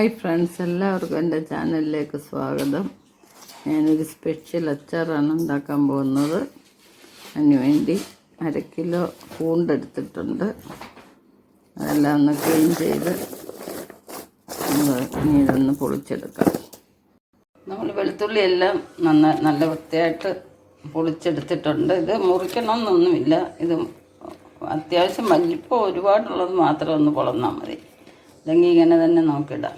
Hi friends എല്ലാവർക്കും എന്റെ ചാനലിലേക്ക് സ്വാഗതം. ഞാനൊരു സ്പെഷ്യൽ അച്ചാറാണ് ഉണ്ടാക്കാൻ പോകുന്നത്. അതിനുവേണ്ടി അര കിലോ പൂണ്ടെടുത്തിട്ടുണ്ട്. അതെല്ലാം ഒന്ന് ക്ലീൻ ചെയ്ത് ഇനി ഇതൊന്ന് പൊളിച്ചെടുക്കാം. നമ്മൾ വെളുത്തുള്ളി എല്ലാം നന്ന നല്ല വൃത്തിയായിട്ട് പൊളിച്ചെടുത്തിട്ടുണ്ട്. ഇത് മുറിക്കണമെന്നൊന്നുമില്ല. ഇത് അത്യാവശ്യം വലിപ്പം ഒരുപാടുള്ളത് മാത്രം ഒന്ന് പൊളന്നാൽ മതി. അല്ലെങ്കിൽ ഇങ്ങനെ തന്നെ നോക്കിടാം.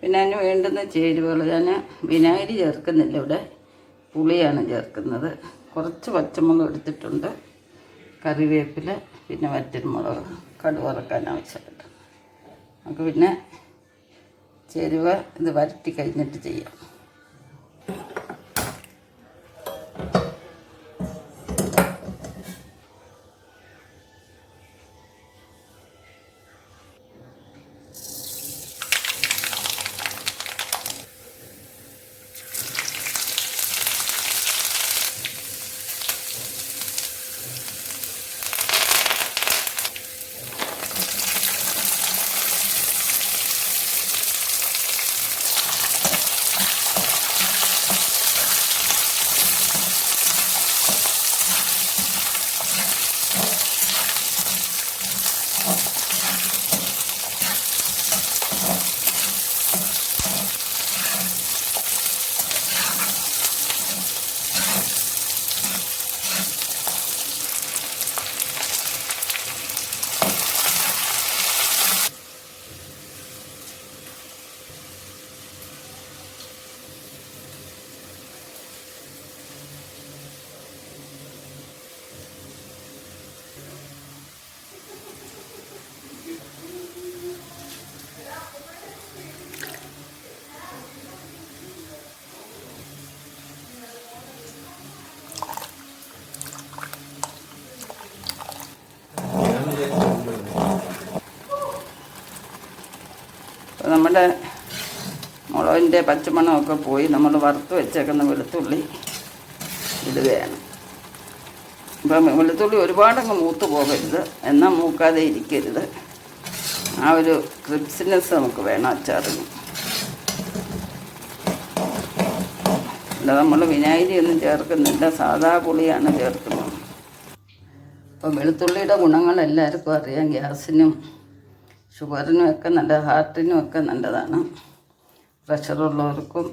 പിന്നെ അതിന് വേണ്ടുന്ന ചേരുവകൾ ഞാൻ വിനാഗിരി ചേർക്കുന്നില്ല ഇവിടെ. പുളിയാണ് ചേർക്കുന്നത്. കുറച്ച് പച്ചമുളക് എടുത്തിട്ടുണ്ട്. കറിവേപ്പില പിന്നെ വറ്റൽമുളക് കടുവറക്കാൻ ആവശ്യമായിട്ട് നമുക്ക് പിന്നെ ചേരുവ ഇത് വരട്ടി കഴിഞ്ഞിട്ട് ചെയ്യാം. നമ്മുടെ മുളകിന്റെ പച്ചമണമൊക്കെ പോയി നമ്മൾ വറുത്ത് വെച്ചേക്കുന്ന വെളുത്തുള്ളി ഇടുകയാണ്. ഇപ്പം വെളുത്തുള്ളി ഒരുപാടങ്ങ് മൂത്ത് പോകരുത്. എന്നാൽ മൂക്കാതെ ഇരിക്കരുത്. ആ ഒരു ക്രിപ്സിനെസ് നമുക്ക് വേണം അച്ചാറിന്. നമ്മൾ വിനാഗിരി ഒന്നും ചേർക്കുന്നില്ല. സാധാ പുളിയാണ് ചേർക്കുന്നത്. അപ്പോൾ വെളുത്തുള്ളിയുടെ ഗുണങ്ങൾ എല്ലാവർക്കും അറിയാം. ഗ്യാസിനും ഷുഗറിനും ഒക്കെ നല്ല ഹാർട്ടിനും ഒക്കെ നല്ലതാണ്. പ്രഷറുള്ളവർക്കും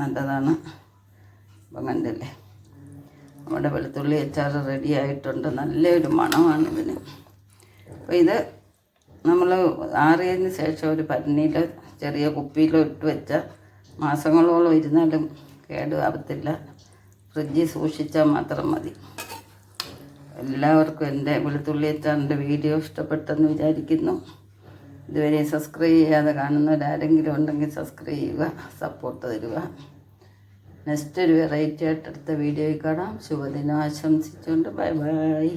നല്ലതാണ്. അപ്പം കണ്ടില്ലേ നമ്മുടെ വെളുത്തുള്ളി അച്ചാർ റെഡി ആയിട്ടുണ്ട്. നല്ലൊരു മണമാണ് ഇതിന്. അപ്പോൾ ഇത് നമ്മൾ ആറിയതിന് ശേഷം ഒരു പന്നിയിൽ ചെറിയ കുപ്പിയിലോ ഇട്ട് വെച്ചാൽ മാസങ്ങളോളം ഇരുന്നാലും കേടുവാകത്തില്ല ഫ്രിഡ്ജിൽ സൂക്ഷിച്ചാൽ മാത്രം മതി. എല്ലാവർക്കും എന്റെ വെളുത്തുള്ളി അച്ചാറിന്റെ വീഡിയോ ഇഷ്ടപ്പെട്ടെന്ന് വിചാരിക്കുന്നു. ഇതുവരെ സബ്സ്ക്രൈബ് ചെയ്യാതെ കാണുന്നവരാരെങ്കിലും ഉണ്ടെങ്കിൽ സബ്സ്ക്രൈബ് ചെയ്യുക സപ്പോർട്ട് തരിക. നെക്സ്റ്റ് ഒരു വെറൈറ്റി ആയിട്ട് അടുത്ത വീഡിയോയിൽ കാണാം. ശുഭദിനം ആശംസിച്ചുകൊണ്ട് ബൈ ബൈ